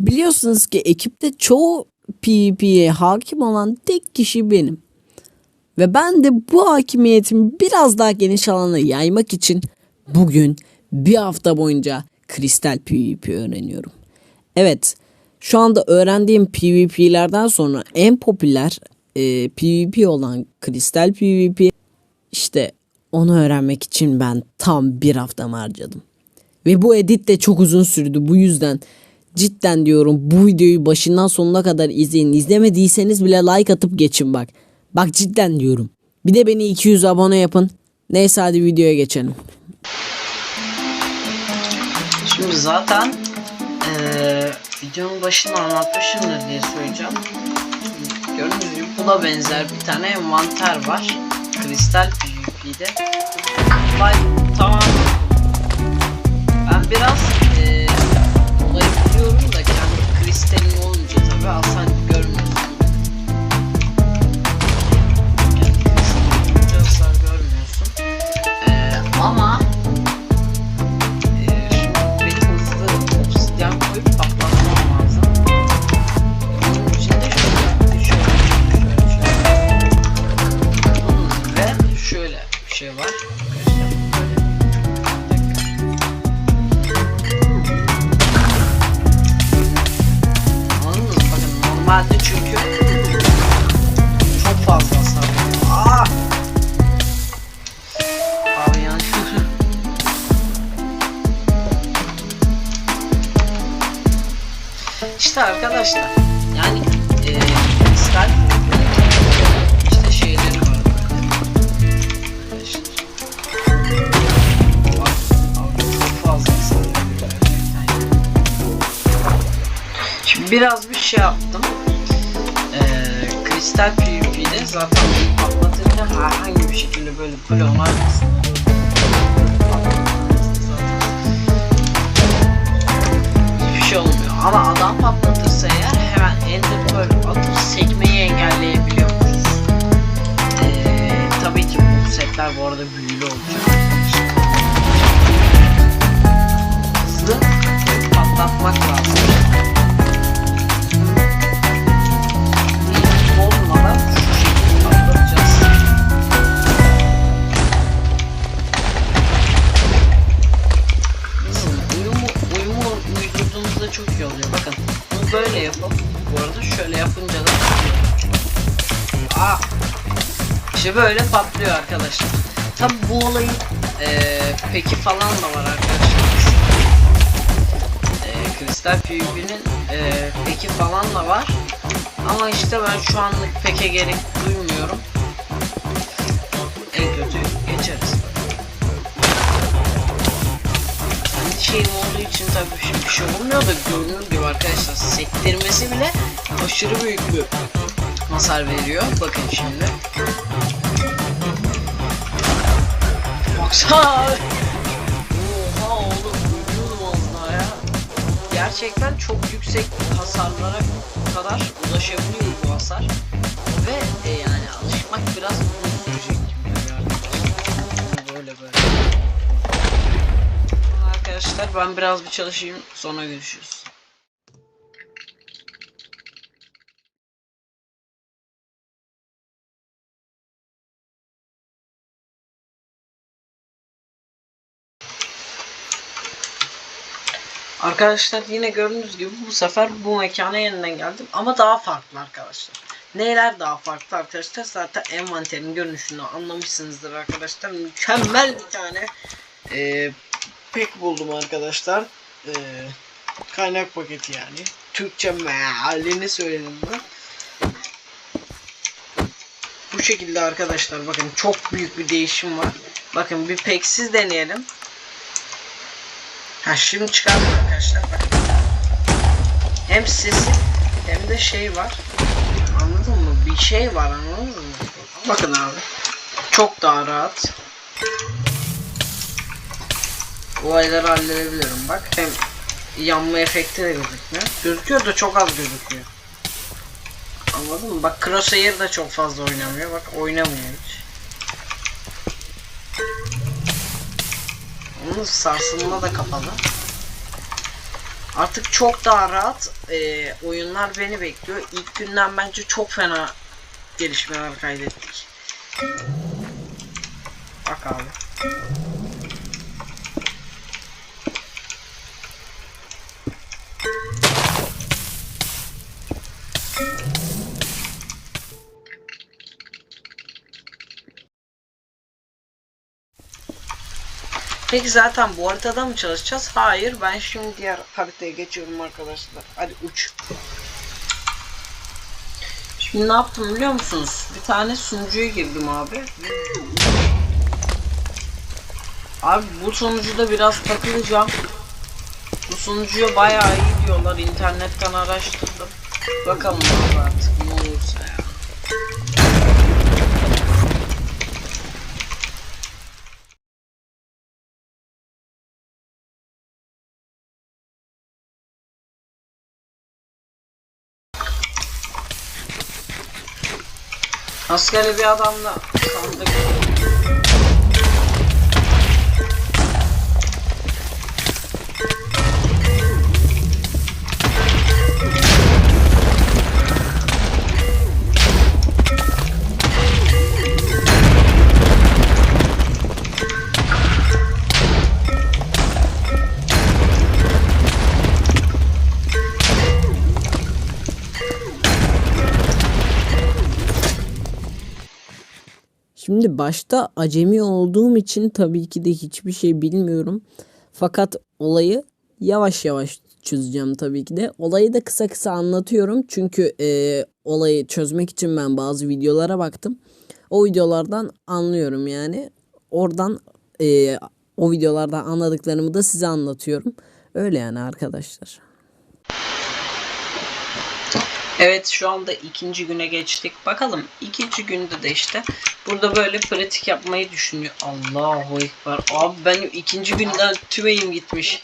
Biliyorsunuz ki ekipte çoğu PvP'ye hakim olan tek kişi benim. Ve ben de bu hakimiyetimi biraz daha geniş alana yaymak için bugün bir hafta boyunca kristal PvP öğreniyorum. Evet, şu anda öğrendiğim PvP'lerden sonra en popüler e, PvP olan kristal PvP işte onu öğrenmek için ben tam bir haftamı harcadım. Ve bu edit de çok uzun sürdü. Bu yüzden cidden diyorum bu videoyu başından sonuna kadar izleyin. İzlemediyseniz bile like atıp geçin bak. Bak cidden diyorum. Bir de beni 200 abone yapın. Neyse hadi videoya geçelim. Şimdi zaten eee videonun başında anlatmışımdır diye söyleyeceğim. Gördüğünüz gibi buna benzer bir tane envanter var. Kristal PvP'de. Olay tamam. Ben biraz biraz bir şey yaptım. E, kristal PvP'de zaten patlatırken herhangi bir şekilde böyle bloğun arkasında hiçbir şey olmuyor. Ama adam patlatırsa eğer hemen ender pearl atıp sekmeyi engelleyebiliyormuşuz. Ee, tabii ki bu setler bu arada büyülü olacak. Hızlı patlatmak lazım. Hiç bozmadan şu çok iyi oluyor. Bakın bunu böyle yapıp bu arada şöyle yapınca da Aa! İşte böyle patlıyor arkadaşlar. Tabi bu olayın eee, peki falan da var arkadaşlar. Eee Kristal PvP'nin eee, peki falan da var. Ama işte ben şu anlık peke gerek duymuyorum. En kötü geçeriz. kendi şeyim olduğu için tabii bir- bir şey olmuyor da görünür gibi arkadaşlar sektirmesi bile aşırı büyük bir hasar veriyor. Bakın şimdi. Baksana. Oha oğlum. Gerçekten çok yüksek hasarlara kadar ulaşabiliyor bu hasar. Ve e, yani alışmak biraz uzun sürecek. Böyle böyle. Arkadaşlar ben biraz bir çalışayım sonra görüşürüz. Arkadaşlar yine gördüğünüz gibi bu sefer bu mekana yeniden geldim ama daha farklı arkadaşlar. Neler daha farklı arkadaşlar zaten envanterin görünüşünü anlamışsınızdır arkadaşlar. Mükemmel bir tane eee pek buldum arkadaşlar. Ee, kaynak paketi yani. Türkçe mealini söyledim ben. Bu şekilde arkadaşlar bakın çok büyük bir değişim var. Bakın bir peksiz deneyelim. Ha şimdi çıkardım arkadaşlar bakın. Hem sesi hem de şey var. Anladın mı? Bir şey var anladınız mı? Bakın abi. Çok daha rahat olayları halledebilirim bak. Hem yanma efekti de gözükmüyor. Gözüküyor da çok az gözüküyor. Anladın mı? Bak Crosshair da çok fazla oynamıyor. Bak oynamıyor hiç. Onun sarsılma da kapalı. Artık çok daha rahat e, oyunlar beni bekliyor. İlk günden bence çok fena gelişmeler kaydettik. Bak abi. Peki zaten bu haritada mı çalışacağız? Hayır ben şimdi diğer haritaya geçiyorum arkadaşlar. Hadi uç. Şimdi ne yaptım biliyor musunuz? Bir tane sunucuya girdim abi. Abi bu sunucuda biraz takılacağım. Bu sunucuya bayağı iyi diyorlar. İnternetten araştırdım. Bakalım abi artık Askeri bir adamla sandık. Şimdi başta acemi olduğum için tabii ki de hiçbir şey bilmiyorum. Fakat olayı yavaş yavaş çözeceğim tabii ki de. Olayı da kısa kısa anlatıyorum. Çünkü e, olayı çözmek için ben bazı videolara baktım. O videolardan anlıyorum yani. Oradan e, o videolardan anladıklarımı da size anlatıyorum. Öyle yani arkadaşlar. Evet şu anda ikinci güne geçtik. Bakalım ikinci günde de işte burada böyle pratik yapmayı düşünüyor. Allahu Ekber. Abi benim ikinci günden tüveyim gitmiş.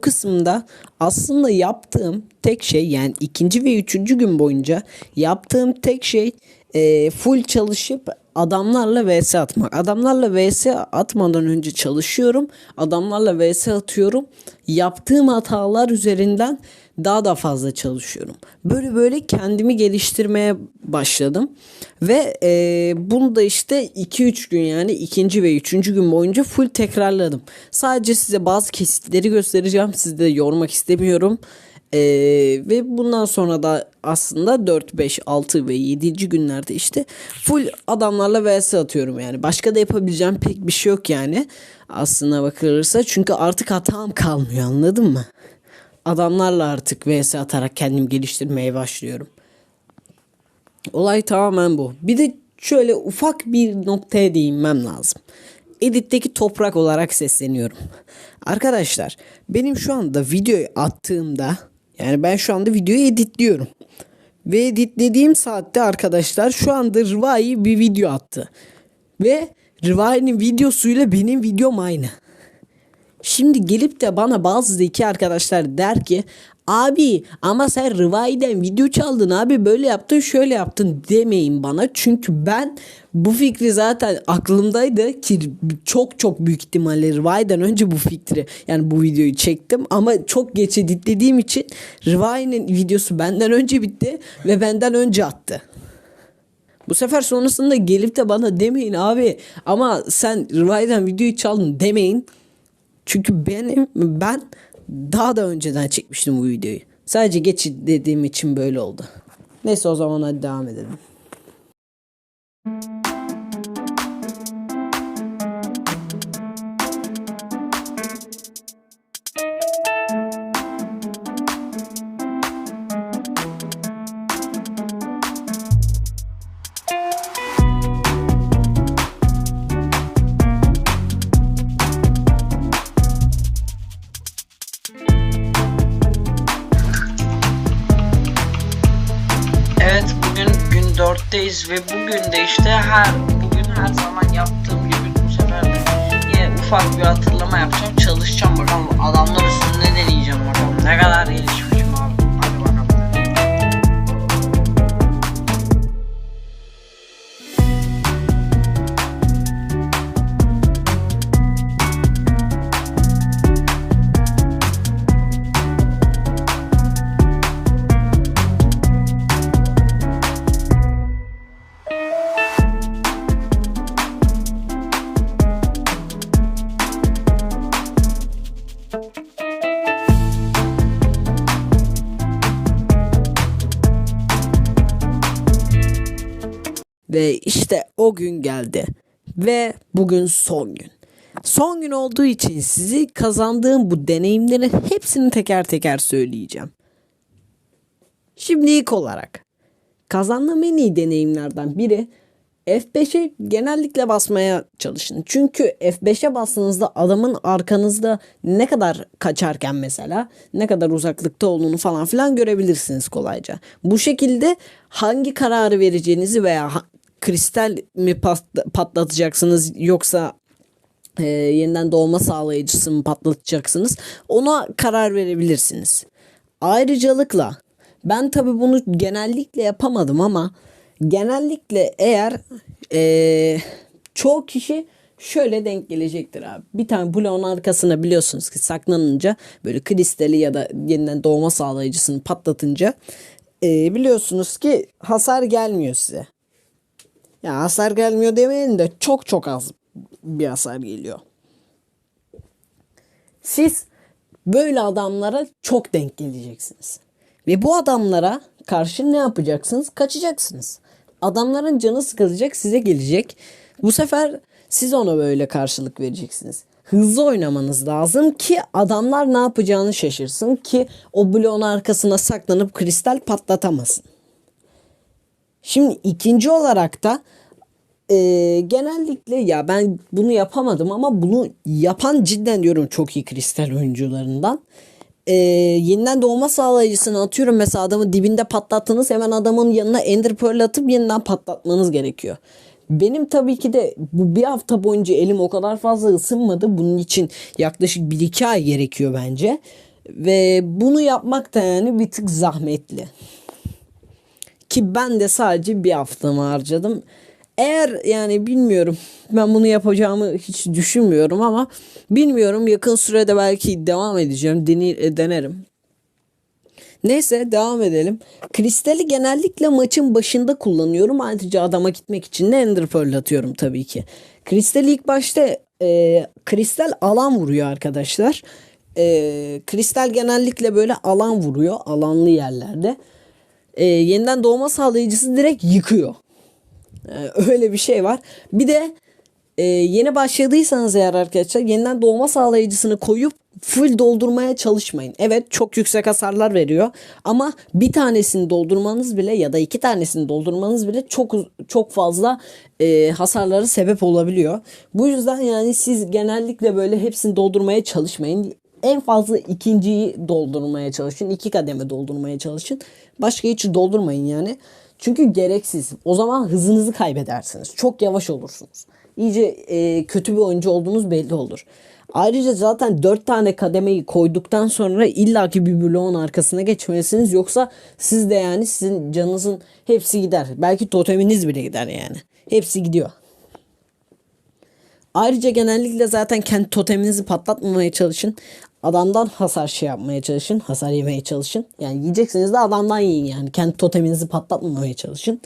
Bu kısımda aslında yaptığım tek şey yani ikinci ve üçüncü gün boyunca yaptığım tek şey e, full çalışıp adamlarla vs atmak. Adamlarla vs atmadan önce çalışıyorum. Adamlarla vs atıyorum. Yaptığım hatalar üzerinden daha da fazla çalışıyorum. Böyle böyle kendimi geliştirmeye başladım. Ve e, bunu da işte 2-3 gün yani ikinci ve üçüncü gün boyunca full tekrarladım. Sadece size bazı kesitleri göstereceğim. Sizi de yormak istemiyorum. E, ve bundan sonra da aslında 4, 5, 6 ve 7. günlerde işte full adamlarla vs atıyorum yani. Başka da yapabileceğim pek bir şey yok yani. Aslına bakılırsa çünkü artık hatam kalmıyor anladın mı? Adamlarla artık vs atarak kendimi geliştirmeye başlıyorum. Olay tamamen bu. Bir de şöyle ufak bir noktaya değinmem lazım. Edit'teki toprak olarak sesleniyorum. Arkadaşlar benim şu anda videoyu attığımda yani ben şu anda videoyu editliyorum. Ve editlediğim saatte arkadaşlar şu anda Rıvai bir video attı. Ve Rıvai'nin videosuyla benim videom aynı. Şimdi gelip de bana bazı zeki arkadaşlar der ki abi ama sen Rıvai'den video çaldın abi böyle yaptın şöyle yaptın demeyin bana. Çünkü ben bu fikri zaten aklımdaydı ki çok çok büyük ihtimalle Rıvai'den önce bu fikri yani bu videoyu çektim ama çok geç editlediğim için Rıvai'nin videosu benden önce bitti ve benden önce attı. Bu sefer sonrasında gelip de bana demeyin abi ama sen Rıvai'den videoyu çaldın demeyin. Çünkü benim ben daha da önceden çekmiştim bu videoyu. Sadece geç dediğim için böyle oldu. Neyse o zaman hadi devam edelim. 4'teyiz ve bugün de işte her bugün her zaman yaptığım gibi bu sefer de yine ufak bir hatırlama yapacağım. Çalışacağım bakalım. Adamlar üstünde deneyeceğim bakalım. Ne kadar gelişmişim o gün geldi. Ve bugün son gün. Son gün olduğu için sizi kazandığım bu deneyimlerin hepsini teker teker söyleyeceğim. Şimdi ilk olarak kazandığım en iyi deneyimlerden biri F5'e genellikle basmaya çalışın. Çünkü F5'e bastığınızda adamın arkanızda ne kadar kaçarken mesela ne kadar uzaklıkta olduğunu falan filan görebilirsiniz kolayca. Bu şekilde hangi kararı vereceğinizi veya kristal mi pat- patlatacaksınız yoksa e, yeniden doğma sağlayıcısı mı patlatacaksınız ona karar verebilirsiniz. Ayrıcalıkla ben tabi bunu genellikle yapamadım ama genellikle eğer e, çoğu kişi şöyle denk gelecektir abi. Bir tane bloğun arkasına biliyorsunuz ki saklanınca böyle kristali ya da yeniden doğma sağlayıcısını patlatınca e, biliyorsunuz ki hasar gelmiyor size. Ya hasar gelmiyor demeyelim de çok çok az bir hasar geliyor. Siz böyle adamlara çok denk geleceksiniz. Ve bu adamlara karşı ne yapacaksınız? Kaçacaksınız. Adamların canı sıkılacak size gelecek. Bu sefer siz ona böyle karşılık vereceksiniz. Hızlı oynamanız lazım ki adamlar ne yapacağını şaşırsın ki o bloğun arkasına saklanıp kristal patlatamasın. Şimdi ikinci olarak da e, genellikle ya ben bunu yapamadım ama bunu yapan cidden diyorum çok iyi kristal oyuncularından. E, yeniden doğma sağlayıcısını atıyorum mesela adamı dibinde patlattınız hemen adamın yanına ender pearl atıp yeniden patlatmanız gerekiyor. Benim tabii ki de bu bir hafta boyunca elim o kadar fazla ısınmadı. Bunun için yaklaşık 1-2 ay gerekiyor bence. Ve bunu yapmak da yani bir tık zahmetli. Ki ben de sadece bir haftamı harcadım. Eğer yani bilmiyorum ben bunu yapacağımı hiç düşünmüyorum ama bilmiyorum yakın sürede belki devam edeceğim denir, denerim. Neyse devam edelim. Kristali genellikle maçın başında kullanıyorum. Ayrıca adama gitmek için de Ender Pearl atıyorum tabii ki. Kristali ilk başta e, kristal alan vuruyor arkadaşlar. E, kristal genellikle böyle alan vuruyor. Alanlı yerlerde. E, yeniden doğma sağlayıcısı direkt yıkıyor. E, öyle bir şey var. Bir de e, yeni başladıysanız eğer arkadaşlar yeniden doğma sağlayıcısını koyup full doldurmaya çalışmayın. Evet çok yüksek hasarlar veriyor ama bir tanesini doldurmanız bile ya da iki tanesini doldurmanız bile çok çok fazla e, hasarlara sebep olabiliyor. Bu yüzden yani siz genellikle böyle hepsini doldurmaya çalışmayın. En fazla ikinciyi doldurmaya çalışın. iki kademe doldurmaya çalışın. Başka hiç doldurmayın yani. Çünkü gereksiz. O zaman hızınızı kaybedersiniz. Çok yavaş olursunuz. İyice e, kötü bir oyuncu olduğunuz belli olur. Ayrıca zaten 4 tane kademeyi koyduktan sonra illaki bir bloğun arkasına geçmelisiniz. Yoksa siz de yani sizin canınızın hepsi gider. Belki toteminiz bile gider yani. Hepsi gidiyor. Ayrıca genellikle zaten kendi toteminizi patlatmamaya çalışın. Adamdan hasar şey yapmaya çalışın. Hasar yemeye çalışın. Yani yiyecekseniz de adamdan yiyin yani. Kendi toteminizi patlatmamaya çalışın.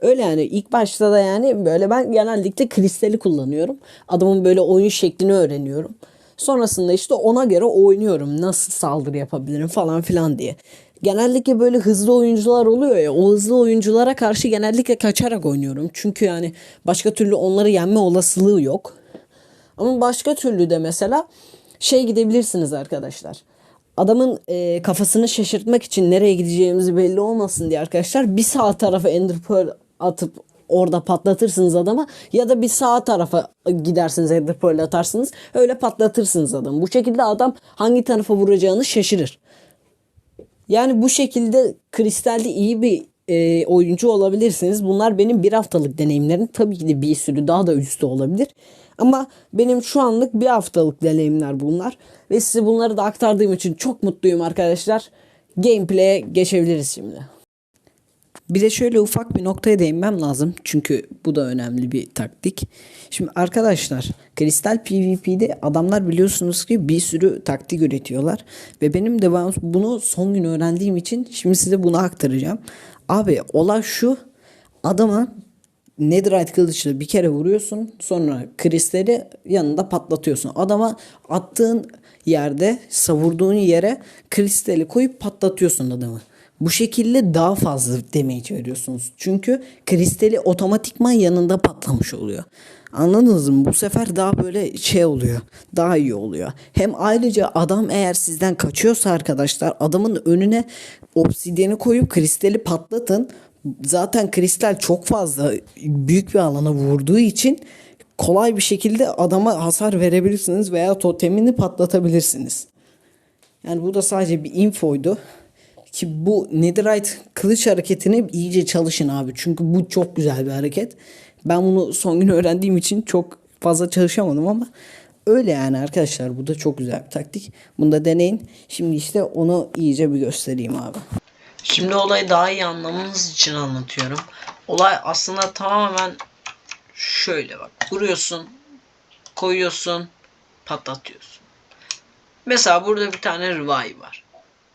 Öyle yani ilk başta da yani böyle ben genellikle kristali kullanıyorum. Adamın böyle oyun şeklini öğreniyorum. Sonrasında işte ona göre oynuyorum. Nasıl saldırı yapabilirim falan filan diye. Genellikle böyle hızlı oyuncular oluyor ya. O hızlı oyunculara karşı genellikle kaçarak oynuyorum. Çünkü yani başka türlü onları yenme olasılığı yok. Ama başka türlü de mesela şey gidebilirsiniz arkadaşlar. Adamın e, kafasını şaşırtmak için nereye gideceğimizi belli olmasın diye arkadaşlar bir sağ tarafa Ender Pearl atıp orada patlatırsınız adama ya da bir sağ tarafa gidersiniz Ender Pearl atarsınız öyle patlatırsınız adamı. Bu şekilde adam hangi tarafa vuracağını şaşırır. Yani bu şekilde kristalde iyi bir e, oyuncu olabilirsiniz. Bunlar benim bir haftalık deneyimlerim. Tabii ki de bir sürü daha da üstü olabilir. Ama benim şu anlık bir haftalık deneyimler bunlar. Ve size bunları da aktardığım için çok mutluyum arkadaşlar. Gameplay'e geçebiliriz şimdi. Bir de şöyle ufak bir noktaya değinmem lazım. Çünkü bu da önemli bir taktik. Şimdi arkadaşlar Kristal PvP'de adamlar biliyorsunuz ki bir sürü taktik üretiyorlar. Ve benim de bunu son gün öğrendiğim için şimdi size bunu aktaracağım. Abi olay şu. Adama Netherite kılıçla bir kere vuruyorsun. Sonra kristali yanında patlatıyorsun. Adama attığın yerde savurduğun yere kristali koyup patlatıyorsun adamı. Bu şekilde daha fazla damage veriyorsunuz. Çünkü kristali otomatikman yanında patlamış oluyor. Anladınız mı? Bu sefer daha böyle şey oluyor. Daha iyi oluyor. Hem ayrıca adam eğer sizden kaçıyorsa arkadaşlar adamın önüne obsidiyeni koyup kristali patlatın. Zaten kristal çok fazla büyük bir alana vurduğu için kolay bir şekilde adama hasar verebilirsiniz veya totemini patlatabilirsiniz. Yani bu da sadece bir infoydu. Ki bu Netherite kılıç hareketini iyice çalışın abi. Çünkü bu çok güzel bir hareket. Ben bunu son gün öğrendiğim için çok fazla çalışamadım ama öyle yani arkadaşlar. Bu da çok güzel bir taktik. Bunu da deneyin. Şimdi işte onu iyice bir göstereyim abi. Şimdi olayı daha iyi anlamanız için anlatıyorum. Olay aslında tamamen şöyle bak. Vuruyorsun, koyuyorsun, patlatıyorsun. Mesela burada bir tane rıvay var.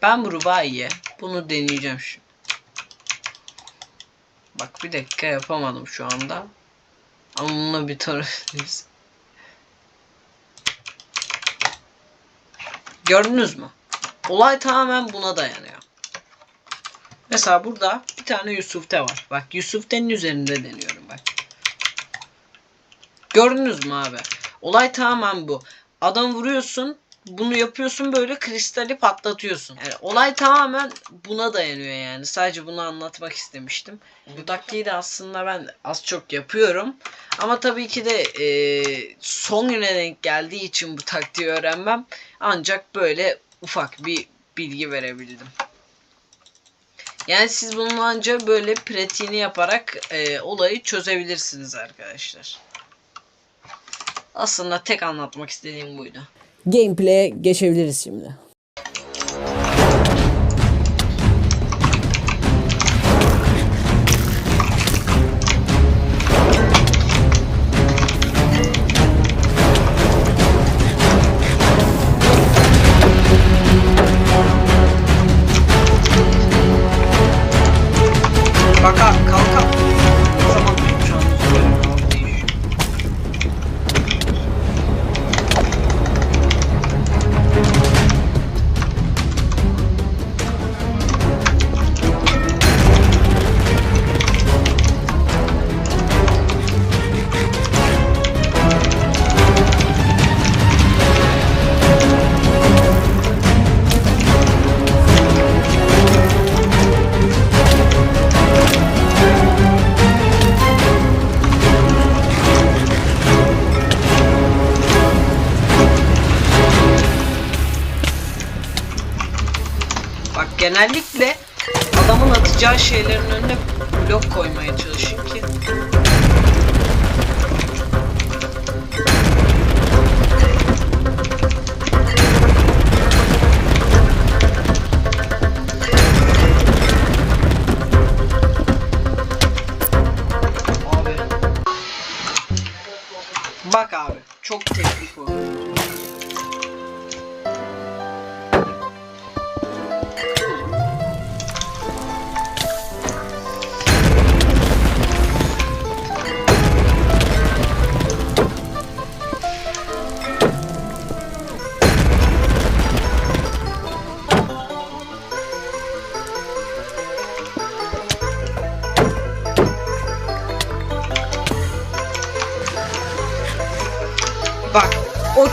Ben bu rıvayı bunu deneyeceğim şimdi. Bak bir dakika yapamadım şu anda. Ama bununla bir taraf Gördünüz mü? Olay tamamen buna dayanıyor. Mesela burada bir tane Yusuf'te var. Bak Yusuf'te'nin üzerinde deniyorum bak. Gördünüz mü abi? Olay tamamen bu. Adam vuruyorsun. Bunu yapıyorsun böyle kristali patlatıyorsun. Yani olay tamamen buna dayanıyor yani. Sadece bunu anlatmak istemiştim. Bu taktiği de aslında ben az çok yapıyorum. Ama tabii ki de e, son güne denk geldiği için bu taktiği öğrenmem. Ancak böyle ufak bir bilgi verebildim. Yani siz bunun anca böyle pratiğini yaparak e, olayı çözebilirsiniz arkadaşlar. Aslında tek anlatmak istediğim buydu. Gameplay'e geçebiliriz şimdi. Genellikle adamın atacağı şeylerin önüne blok koymaya çalışın ki Abi. Bak abi çok teknik oldu.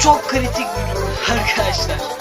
Çok kritik bir durum arkadaşlar.